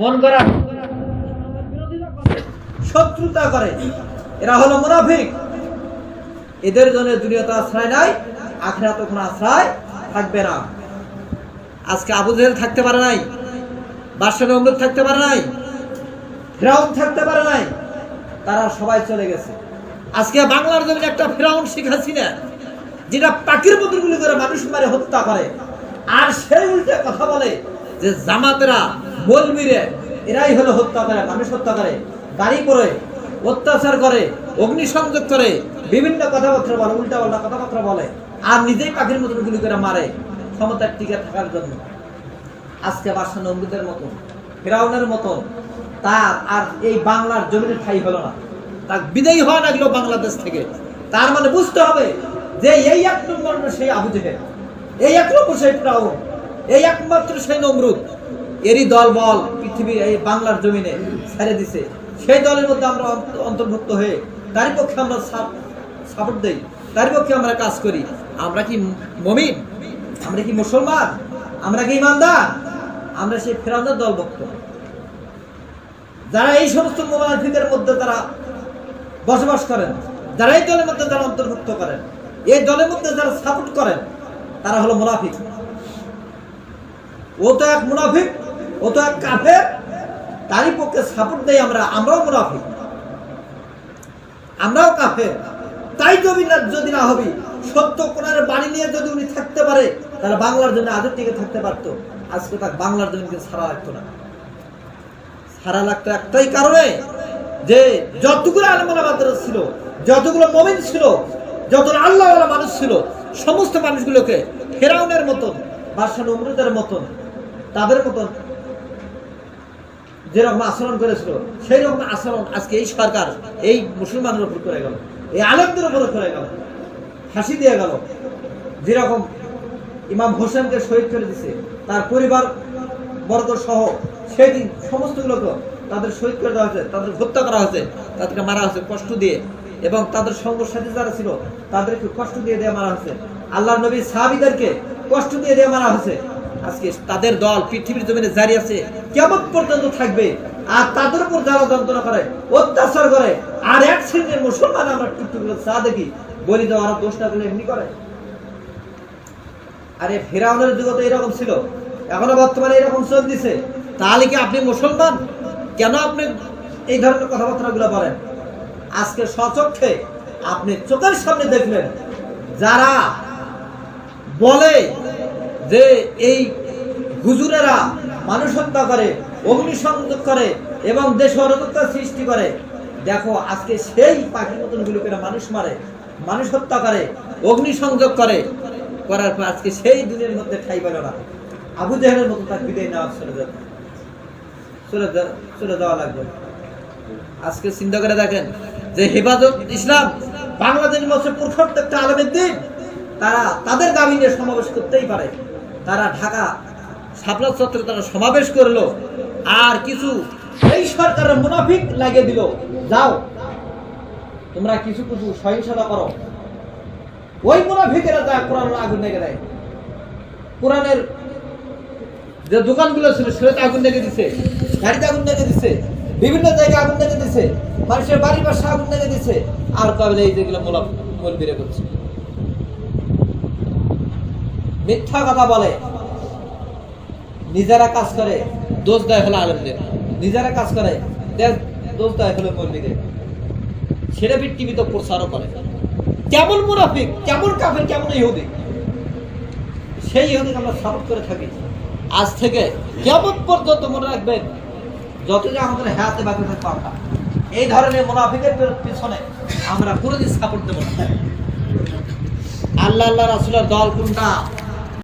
মন করা শত্রুতা করে। এরা হলো মুনাফিক। এদের জন্য দুনিয়াতে আশ্রয় নাই, আখরাত কোনো আশ্রয় থাকবে না। আজকে আবু জেহেল থাকতে পারে নাই, বাদশাহ নমরুদ থাকতে পারে নাই, ফেরাউন থাকতে পারে নাই, তারা সবাই চলে গেছে। আজকে বাংলার জমিনে একটা ফেরাউন শেখ হাসিনা, যেটা পাখির মতো গুলি করে মানুষ মারে, হত্যা করে, আর সেই উল্টে কথা বলে যে জামাতেরা মলমিরে এরাই হলো হত্যা করে মানুষ হত্যা করে গাড়ি করে অত্যাচার করে, অগ্নিসংযোগ করে, বিভিন্ন কথাবার্তা বলে উল্টা পাল্টা কথাবার্তা বলে, আর নিজেই পাখির মতো গুলি করে মারে ক্ষমতার টিকে থাকার জন্য। আজকে বাসা নমরুদের মতন, ফেরাউনের মতন, তার আর এই বাংলার জমিনে ঠাই হলো না। তার বিদায়ী হওয়া লাগল বাংলাদেশ থেকে। তার মানে বুঝতে হবে যে এই এক নম্বর সেই আবু এই এক নম্বর সেই ফেরাউন, এই একমাত্র সেই নমরুদ। এরই দল বল পৃথিবীর এই বাংলার জমিনে ছেড়ে দিছে। সেই দলের মধ্যে আমরা অন্তর্ভুক্ত হয়ে তারই পক্ষে আমরা সাপোর্ট দেই, তারই পক্ষে আমরা কাজ করি। আমরা কি মমিন? আমরা কি মুসলমান? আমরা কি ইমানদার? আমরা সেই ফেরাউনের দলভুক্ত। যারা এই সমস্ত মুনাফিকের মধ্যে তারা বসবাস করেন, যারা এই দলের মধ্যে যারা অন্তর্ভুক্ত করেন, এই দলের মধ্যে যারা সাপোর্ট করেন, তারা হলো মুনাফিক। ও তো এক মুনাফিক। ও তো এক কাফের তারই পক্ষে সাপোর্ট দেই আমরা, আমরাও মুনাফিক। আমরাও কাফের। তাই যদি না যদি না হবি, সত্য কোনার বাড়ি নিয়ে যদি উনি থাকতে পারে, তাহলে বাংলার জন্য আজের থেকে থাকতে পারতো। আজকে বাংলার জন্য ছাড়া লাগতো না। ছাড়া লাগতো একটাই কারণে যে যতগুলো আলমালাবাদের ছিল, যতগুলো মমিন ছিল যত আল্লাহ মানুষ ছিল, সমস্ত মানুষগুলোকে ফেরাউনের মতন নমরুদের মতন, তাদের মতন যেরকম আচরণ করেছিল, সেই রকম আচরণ আজকে এই সরকার, এই মুসলমানের উপর করে গেল। এই আলেমদের উপর করে গেল। ফাঁসি দিয়ে গেল। যেরকম ইমাম হোসেনকে শহীদ করে দিছে, তার পরিবার বর্গ সহ সেই দিন সমস্ত সমস্তগুলোকে তাদের শহীদ করে দেওয়া হয়েছে, তাদের হত্যা করা হয়েছে, তাদেরকে মারা হয়েছে কষ্ট দিয়ে। এবং তাদের সঙ্গ সাথী যারা ছিল, তাদেরকে কষ্ট দিয়ে দেওয়া মারা হয়েছে। আল্লাহ নবী সাহাবিদেরকে কষ্ট দিয়ে দেওয়া মারা হয়েছে। আজকে তাদের দল পৃথিবীর জমিনে জারি আছে, কেমন পর্যন্ত থাকবে? আর তাদের উপর যারা যন্ত্রণা করে, অত্যাচার করে, আর এক শ্রেণির মুসলমান আমরা টুকটুকগুলো চা দেখি, বলি তো আরও দোষটা গুলো এমনি করে। আরে ফেরাউনের যুগ তো এরকম ছিল, এখনও বর্তমানে এরকম চলতেছে। তাহলে কি আপনি মুসলমান? কেন আপনি এই ধরনের কথাবার্তা গুলো বলেন? আজকে সচক্ষে আপনি চোখের সামনে দেখলেন, যারা বলে যে এই হুজুরেরা মানুষ হত্যা করে, অগ্নিসংযোগ করে এবং দেশ অরাজকতা সৃষ্টি করে। দেখো, আজকে সেই পাখির মতন গুলোকে মানুষ মারে, মানুষ হত্যা করে, অগ্নিসংযোগ করে। করার পর আজকে সেই দিনের মধ্যে ঠাই পেল না। আবু জাহেলের মতো তার বিদায় নেওয়া চলে যাবে। চলে চলে যাওয়া লাগবে। আজকে চিন্তা করে দেখেন যে হেফাজত ইসলাম বাংলাদেশের মধ্যে প্রত্যেকটা আলমের দিন তারা তাদের দাবি নিয়ে সমাবেশ করতেই পারে। তারা ঢাকা শাপলা চত্বরে তারা সমাবেশ করল। আর কিছু এই সরকারের মুনাফিক লাগিয়ে দিল। যাও, তোমরা কিছু কিছু সহিংসতা করো। ওই মুনাফিকেরা যা কোরআন আগুন লেগে দেয়। কোরআনের যে দোকানগুলো ছিল সেটাতে আগুন লেগে দিছে। গাড়িতে আগুন লেগে দিছে। বিভিন্ন জায়গায় আগুন লেগে দিছে। মানুষের বাড়ি বাসা আগুন লেগে দিছে। আর কবে এই যেগুলো মোলা মোল করছে। মিথ্যা কথা বলে। নিজেরা কাজ করে, দোষ দেয় হলো আলমদের। নিজেরা কাজ করে দোষ দেয় হলো মল্লিদের সেটা টিভিতে প্রচারও করে। কেমন মুনাফিক, কেমন কাফের, কেমন ইহুদি? সেই ইহুদিকে আমরা সাপোর্ট করে থাকি। আজ থেকে কেমন পর্যন্ত মনে রাখবেন? যতদিন আমাদের হাতে বাকি থাকব আমরা। এই ধরনের মুনাফিকের পিছনে আমরা কোনোদিন সাপোর্ট দেবো না। আল্লাহ আল্লাহ রাসুলের দল কোনটা?